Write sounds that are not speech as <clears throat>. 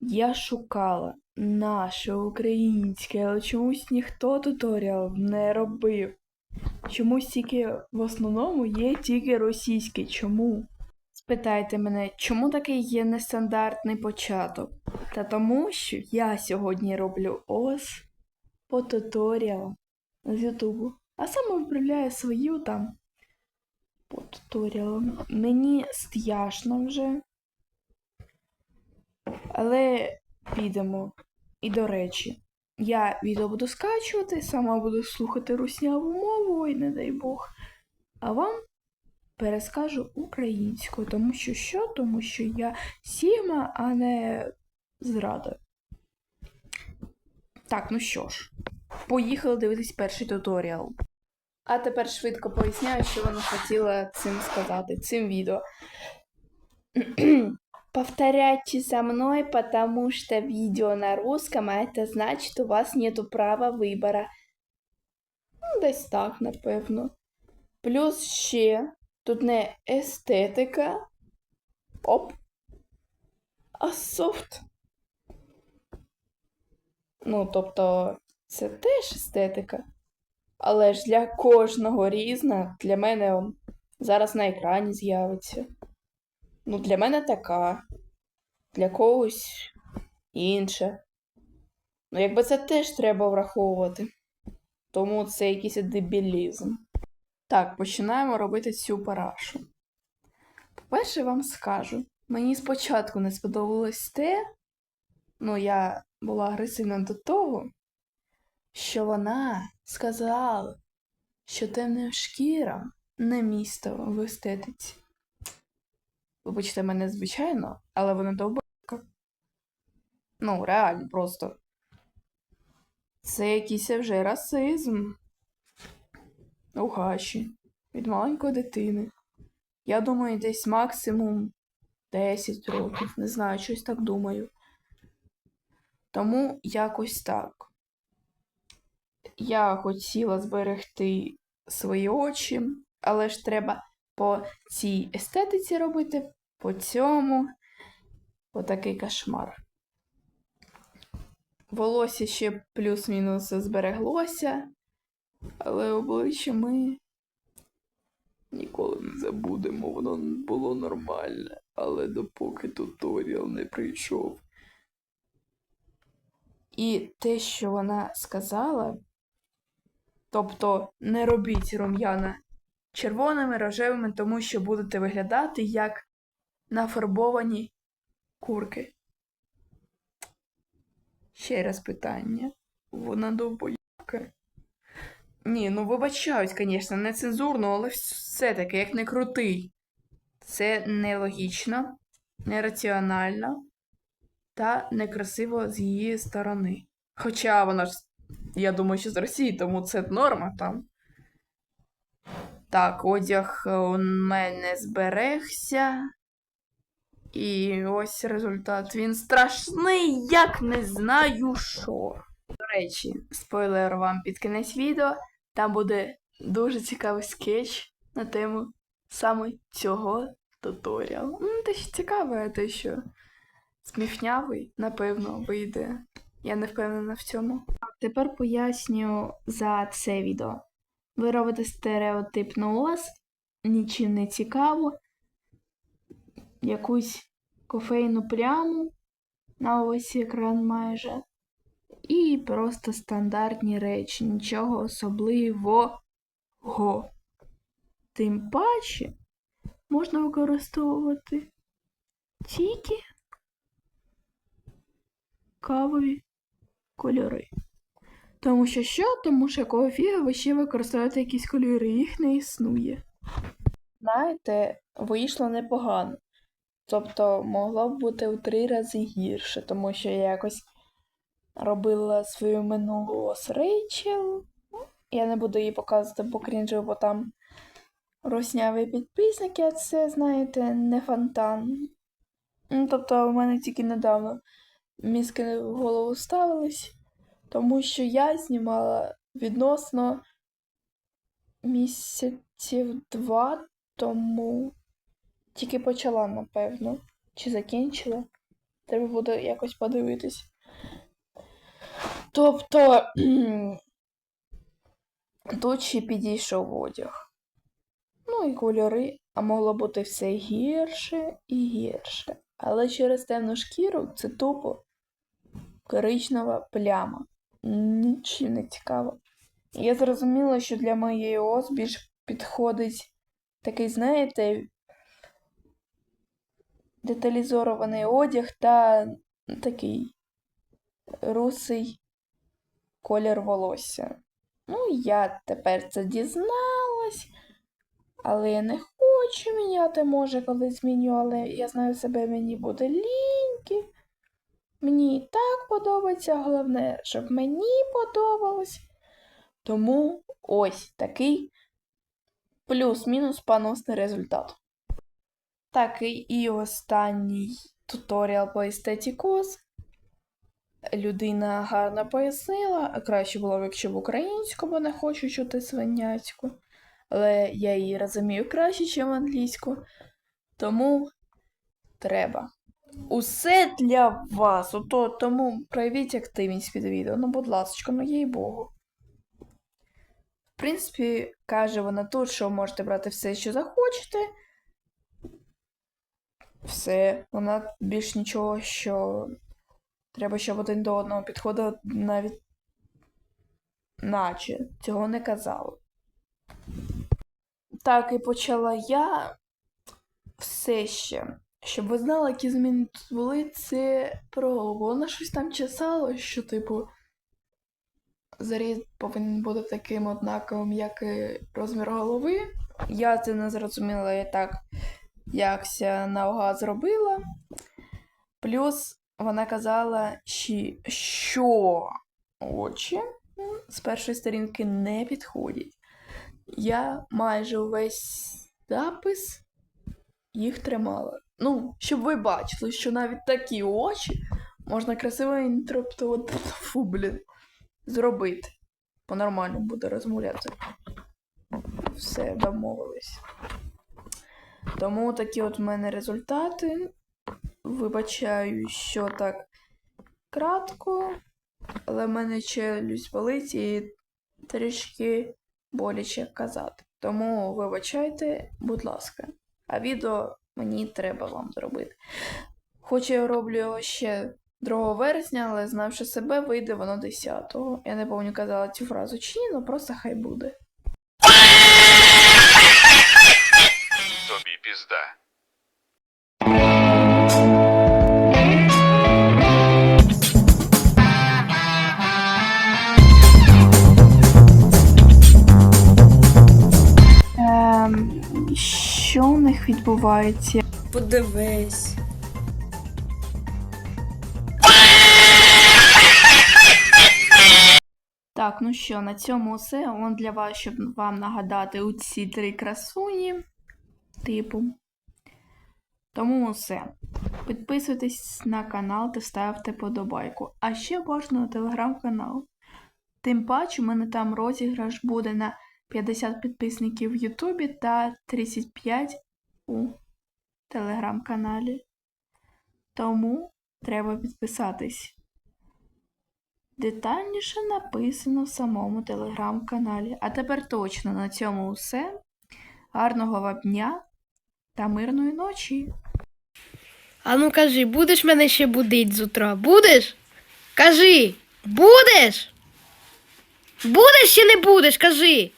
Я шукала наше українське, але чомусь ніхто туторіал не робив. Чомусь тільки в основному є тільки російське. Чому? Спитайте мене, чому такий є нестандартний початок? Та тому, що я сьогодні роблю ось по туторіалам з Ютубу, а саме виправляю свою там по туторіалам. Мені страшно вже. Але підемо. І до речі, я відео буду скачувати, сама буду слухати русняву мову, ой, не дай Бог. А вам перескажу українською, тому що що? Тому що я Сігма, а не зрада. Так, ну що ж, поїхали дивитись перший туторіал. А тепер швидко поясняю, що вона хотіла цим сказати, цим відео. Повторяйте за мной, потому что видео на русском, а это значит, у вас нету права вибора. Ну, десь так, напевно. Плюс ще тут не естетика. Оп. А софт. Ну, тобто, це теж естетика. Але ж для кожного різна, для мене зараз на екрані з'явиться. Ну, для мене така, для когось інша. Ну, якби це теж треба враховувати. Тому це якийсь дебілізм. Так, починаємо робити цю парашу. По-перше, вам скажу, мені спочатку не сподобалось те, ну, я була агресивна до того, що вона сказала, що темним шкірам не місто в естетиці. Вибачте мене, звичайно, але вона довбока. Ну, реально, просто. Це якийсь вже расизм. У гаші. Від маленької дитини. Я думаю, десь максимум 10 років. Не знаю, щось так думаю. Тому якось так. Я хотіла зберегти свої очі, але ж треба по цій естетиці робити, по цьому. Отакий кошмар. Волосся ще плюс-мінус збереглося, але обличчя ми ніколи не забудемо, воно було нормальне, але допоки туторіал не прийшов. І те, що вона сказала, тобто не робіть рум'яна червоними, рожевими, тому що будете виглядати як нафарбовані курки. Ще раз питання. Вона довбояка. Ні, ну вибачаюсь, звісно, не цензурно, але все-таки як не крутий. Це нелогічно, нераціонально та некрасиво з її сторони. Хоча вона ж, я думаю, що з Росії, тому це норма там. Так, одяг у мене зберегся. І ось результат. Він страшний, як не знаю що. До речі, спойлер вам під кінець відео. Там буде дуже цікавий скетч на тему саме цього туторіалу. Ну, те що цікаве, а те, що сміхнявий, напевно, вийде. Я не впевнена в цьому. Тепер поясню за це відео. Ви робите стереотипну ос, нічим не цікаво, якусь кофейну пляму на ось екран майже. І просто стандартні речі, нічого особливого. Тим паче можна використовувати тільки кавові кольори. Тому що що? Тому що якого фіга ви ще використовуєте якісь кольори, їх не існує. Знаєте, вийшло непогано. Тобто могло б бути в три рази гірше, тому що я якось робила свою минулу з Рейчел. Я не буду її показувати по крінжу, бо там русняві підписники, а це, знаєте, не фонтан. Ну, тобто, у мене тільки недавно мізки в голову ставились, тому що я знімала відносно місяців два тому. Тільки почала, напевно. Чи закінчила? Треба буде якось подивитись. Тобто, <clears throat> тут ще підійшов одяг. Ну і кольори, а могло бути все гірше і гірше. Але через темну шкіру це тупо коричнева пляма. Нічим не цікаво. Я зрозуміла, що для моєї ос більш підходить такий, знаєте, деталізований одяг та такий русий колір волосся. Ну, я тепер це дізналась, але я не хочу міняти, може, коли зміню, але я знаю себе, мені буде ліньки. Мені і так подобається, головне, щоб мені подобалось. Тому ось такий плюс-мінус паносний результат. Так, і- останній туторіал по естетікос. Людина гарно пояснила, а краще було б, якщо б українську, бо не хочу чути свиняцьку. Але я її розумію краще, ніж англійську. Тому треба. Усе для вас. Ото, тому проявіть активність під відео. Ну, будь ласка, ну їй Богу. В принципі, каже вона тут, що можете брати все, що захочете. Все, вона більш нічого, що треба, щоб один до одного підходив, навіть наче цього не казала. Так, і почала я все ще. Щоб ви знали, які зміни тут були, це про вона щось там чесало, що, типу, заріз повинен бути таким однаковим, як і розмір голови. Я це не зрозуміла і так, якся наугад зробила. Плюс вона казала, що очі з першої сторінки не підходять. Я майже увесь запис їх тримала. Ну, щоб ви бачили, що навіть такі очі можна красиво інтерпретувати. Фу, блін. Зробити. По-нормальному буде розмовляти. Все, домовились. Тому такі от в мене результати. Вибачаю, що так кратко, але в мене челюсть болить і трішки боляче казати. Тому вибачайте, будь ласка. А відео мені треба вам зробити. Хоч я роблю його ще 2 вересня, але знавши себе, вийде воно 10-го. Я не пам'ятаю, казала цю фразу чи ні, ну просто хай буде. Відбувається? Подивись. Так, ну що, на цьому все. Он для вас, щоб вам нагадати у ці три красуні. Типу. Тому все. Підписуйтесь на канал та ставте подобайку. А ще важливо телеграм-канал. Тим паче, у мене там розіграш буде на 50 підписників в Ютубі та 35 у телеграм-каналі. Тому треба підписатись. Детальніше написано в самому телеграм-каналі. А тепер точно на цьому все. Гарного вам дня та мирної ночі! А ну кажи, будеш мене ще будить з утра? Будеш? Кажи, будеш? Будеш чи не будеш? Кажи.